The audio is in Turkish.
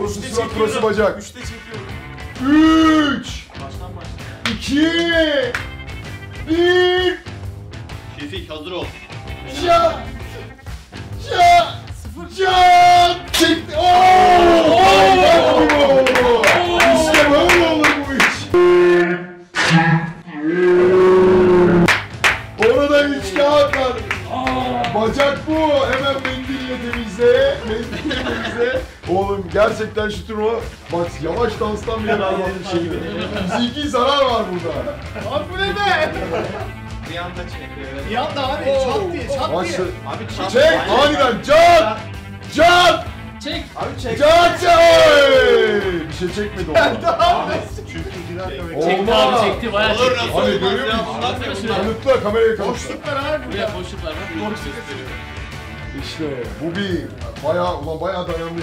Orası Üçte surat, burası çekiyorum. bacak. Üçte çekiyorum. 3 Baştan başla. 2 1 Şefik hazır ol. Can! Can! Can! Çekti! Ooo! İşte böyle olur bu iş. Orada üç kağıt var. Bacak bu. Hemen mendille temizle. Mendille temizle. Oğlum gerçekten şu turnuva bak yavaş danstan bile vermedim şeyi. Fiziki zarar var burada. Abi bu ne be? Bir anda çekiyor. Bir anda abi çat diye çat diye. Başla. Abi çat. Çek aniden can! Can! Çek. Abi çek. Can çek! Bir şey çekmedi orada. Çünkü bir dakika Çekti Olmaz. abi çekti bayağı Olur çekti. nasıl Abi görüyor musun? Kanıtla kamerayı kanıtla. Boşluk var abi Buraya burada. boşluk var. Boşluk. İşte bu bir bayağı ulan bayağı dayandı.